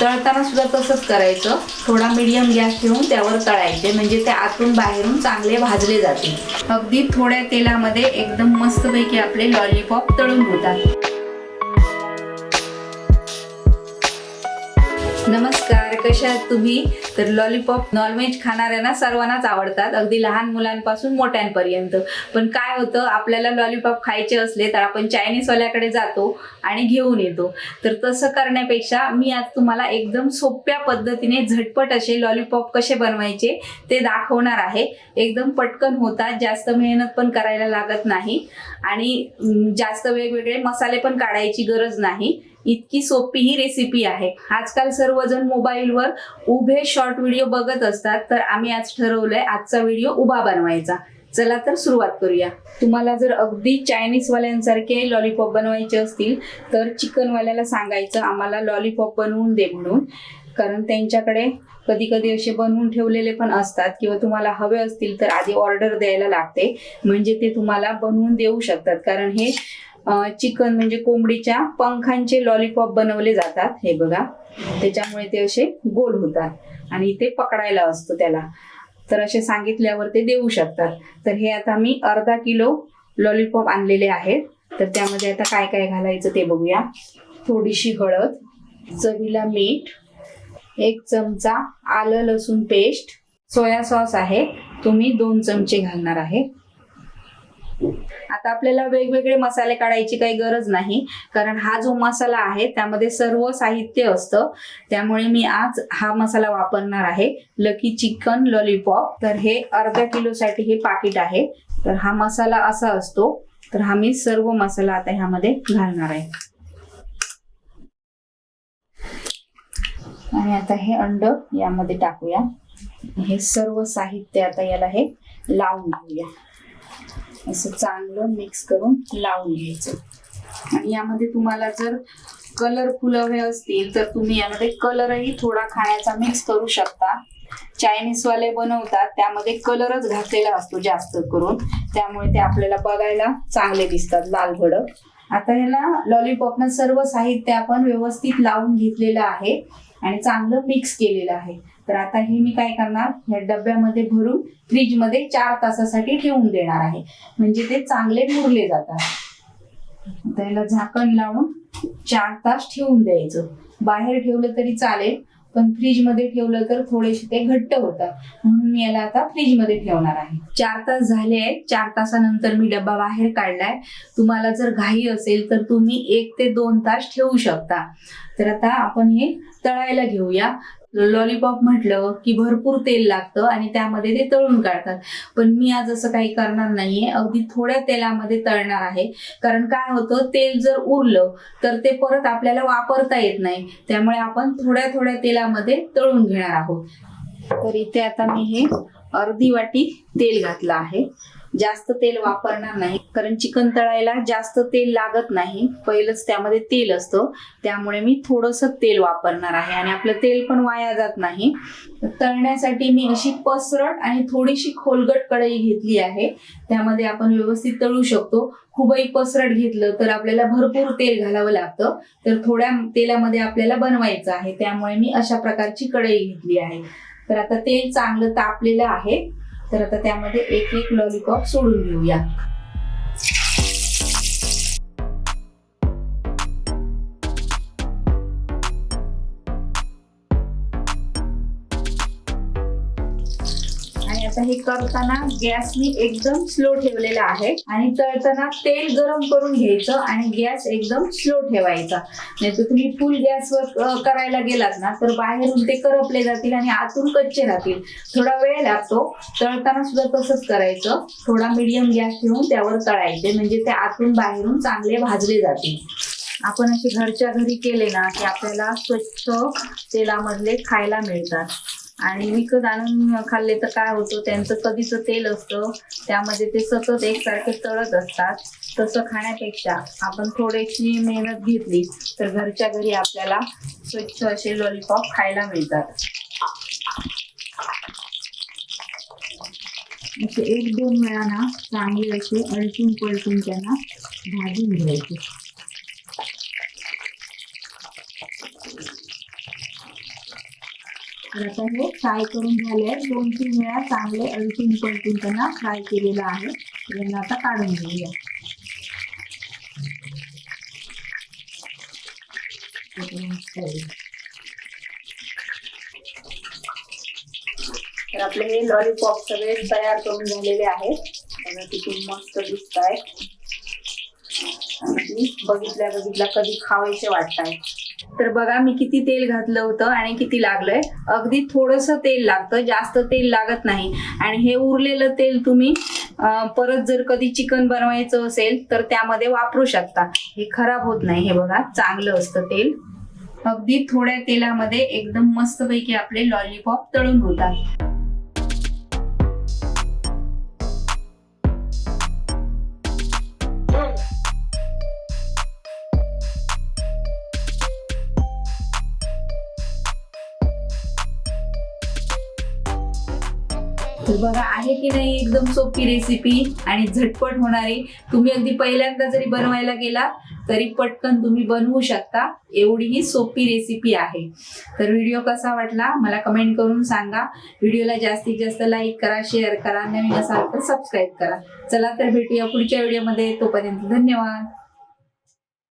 तळताना सुद्धा तसंच करायचं. थोडा मीडियम गॅस ठेवून त्यावर तळायचे. म्हणजे ते आतून बाहेरून चांगले भाजले जातील. अगदी थोड्या तेलामध्ये एकदम मस्तपैकी आपले लॉलीपॉप तळून होतात नमस्कार. कशा आहात तुम्ही? तर लॉलीपॉप नॉनव्हेज खाणाऱ्यांना सर्वांनाच आवडतात. अगदी लहान मुलांपासून मोठ्यांपर्यंत. पण काय होतं आपल्याला लॉलीपॉप खायचे असले तर आपण चायनीजवाल्याकडे जातो आणि घेऊन येतो. तर तसं करण्यापेक्षा मी आज तुम्हाला एकदम सोप्या पद्धतीने झटपट असे लॉलीपॉप कसे बनवायचे ते दाखवणार आहे. एकदम पटकन होतात जास्त मेहनत पण करायला लागत नाही. आणि जास्त वेगवेगळे मसाले पण काढायची गरज नाही. इतकी सोपी ही रेसिपी आहे. आजकाल सर्वजण मोबाईलवर उभे शॉर्ट व्हिडिओ बघत असतात. तर आम्ही आज ठरवलंय आजचा व्हिडिओ उभा बनवायचा. चला तर सुरुवात करूया. तुम्हाला जर अगदी चायनीजवाल्यांसारखे लॉलीपॉप बनवायचे असतील तर चिकनवाल्याला सांगायचं आम्हाला लॉलीपॉप बनवून दे म्हणून. कारण त्यांच्याकडे कधी कधी असे बनवून ठेवलेले पण असतात किंवा तुम्हाला हवे असतील तर आधी ऑर्डर द्यायला लागते. म्हणजे ते तुम्हाला बनवून देऊ शकतात. कारण हे चिकन म्हणजे कोंबडीच्या पंखांचे लॉलीपॉप बनवले जातात हे बघा. त्याच्यामुळे ते असे गोल होतात आणि ते पकडायला असतो त्याला. तर असे सांगितल्यावर ते देऊ शकतात. तर हे आता मी अर्धा किलो लॉलीपॉप आणलेले आहेत. तर त्यामध्ये आता काय काय घालायचं ते बघूया. थोडीशी हळद चवीला मीठ एक चमचा आलं लसूण पेस्ट सोया सॉस आहे. तुम्ही दोन चमचे घालणार आहे. आता आपल्याला वेगवेगळे मसाले काढायची काही गरज नाही कारण हा जो मसाला आहे त्यामध्ये सर्व साहित्य असतं. त्यामुळे मी आज हा मसाला वापरणार आहे लकी चिकन लॉलीपॉप तर हे अर्धा किलोसाठी हे पाकिट आहे. तर हा मसाला असा असतो. तर हा मी सर्व मसाला आता ह्यामध्ये घालणार आहे. आणि आता हे अंड यामध्ये टाकूया. हे सर्व साहित्य आता याला हे लावून घेऊया. असं चांगलं मिक्स करून लावून घ्यायचं. आणि यामध्ये तुम्हाला जर कलरफुल हवे असतील तर तुम्ही यामध्ये कलरही थोडा खाण्याचा मिक्स करू शकता. चायनीजवाले बनवतात त्यामध्ये कलरच घातलेला असतो जास्त करून. त्यामुळे ते आपल्याला बघायला चांगले दिसतात लाल भडक. आता याला लॉलीपॉपनं सर्व साहित्य आपण व्यवस्थित लावून घेतलेलं आहे. आणि चांगलं मिक्स केलेलं आहे. तर आता हे मी काय करणार? या डब्यामध्ये भरून फ्रीजमध्ये चार तासासाठी ठेवून देणार आहे. म्हणजे ते चांगले मुरले जातात. त्याला झाकण लावून चार तास ठेवून द्यायचं. बाहेर ठेवलं तरी चालेल पण फ्रीजमध्ये ठेवलं तर थोडेसे ते घट्ट होतात. म्हणून मी याला आता फ्रीजमध्ये ठेवणार आहे. चार तास झाले आहेत. चार तासानंतर मी डब्बा बाहेर काढलाय. तुम्हाला जर घाई असेल तर तुम्ही एक ते दोन तास ठेवू शकता. तर आता आपण हे तळायला घेऊया. लॉलीपॉप म्हटलं की भरपूर तेल लागतं आणि त्यामध्ये ते तळून काढतात. पण मी आज असं काही करणार नाहीये. अगदी थोड्या तेलामध्ये तळणार आहे. कारण काय होतं तेल जर उरलं तर ते परत आपल्याला वापरता येत नाही. त्यामुळे आपण थोड्या थोड्या तेलामध्ये तळून घेणार आहोत. तर इथे आता मी हे अर्धी वाटी तेल घातलं आहे. जास्त तेल वापरणार नाही. कारण चिकन तळायला जास्त तेल लागत नाही. पहिलंच त्यामध्ये तेल असतं. त्यामुळे मी थोडंसं तेल वापरणार आहे. आणि आपलं तेल पण वाया जात नाही. तळण्यासाठी मी अशी पसरट आणि थोडीशी खोलगट कढई घेतली आहे. त्यामध्ये आपण व्यवस्थित तळू शकतो. खूपही पसरट घेतलं तर आपल्याला भरपूर तेल घालावं लागतं. तर थोड्या तेलामध्ये आपल्याला बनवायचं आहे. त्यामुळे मी अशा प्रकारची कढई घेतली आहे. तर आता तेल चांगलं तापलेलं आहे. तर आता त्यामध्ये एक एक लॉलीपॉप सोडून घेऊया आता हे करताना गॅस मी एकदम स्लो ठेवलेला आहे. आणि तळताना तेल गरम करून घ्यायचं आणि गॅस एकदम स्लो ठेवायचा. म्हणजे नाही तर तुम्ही फुल गॅसवर करायला गेलात ना तर बाहेरून ते करपले जातील आणि आतून कच्चे राहतील. थोडा वेळ लागतो. तळताना सुद्धा तसंच करायचं. थोडा मिडियम गॅस ठेवून त्यावर तळायचे. म्हणजे ते आतून बाहेरून चांगले भाजले जातील. आपण असे घरच्या घरी केले ना की आपल्याला स्वच्छ तेलामधले खायला मिळतात. आणि विकत आणून खाल्ले तर काय होतं त्यांचं कधीच तेल असतं त्यामध्ये ते सतत एकसारखे तळत असतात. तसं खाण्यापेक्षा आपण थोडीशी मेहनत घेतली तर घरच्या घरी आपल्याला स्वच्छ असे लॉलीपॉप खायला मिळतात. असे एक दोन वेळा ना चांगली अशी अडचून पलटून त्यांना भाजून घ्यायची. तर आता हे फ्राय करून झाले. दोन तीन वेळा चांगले अडकून पलटून त्यांना फ्राय केलेलं आहे. यांना आता काढून घेऊया. तर आपले हे लॉलीपॉप सगळे तयार करून झालेले आहेत. बघा तिथून मस्त दिसत आहेत बघितल्या बघितल्या कधी खावायचे वाटत तर बघा मी किती तेल घातलं होतं आणि किती लागलंय. अगदी थोडस तेल लागतं जास्त तेल लागत नाही. आणि हे उरलेलं तेल तुम्ही परत जर कधी चिकन बनवायचं असेल तर त्यामध्ये वापरू शकता. हे खराब होत नाही हे बघा चांगलं असतं तेल. अगदी थोड्या तेलामध्ये एकदम मस्तपैकी आपले लॉलीपॉप तळून होतात. तर बघा आहे की नाही एकदम सोपी रेसिपी आणि झटपट होणारी. तुम्ही अगदी पहिल्यांदा जरी बनवायला गेला तरी पटकन तुम्ही बनवू शकता. एवढी ही सोपी रेसिपी आहे. तर व्हिडिओ कसा वाटला मला कमेंट करून सांगा. व्हिडिओला जास्तीत जास्त लाईक करा शेअर करा. नवीन असाल तर सबस्क्राईब करा. चला तर भेटूया पुढच्या व्हिडिओमध्ये तोपर्यंत धन्यवाद.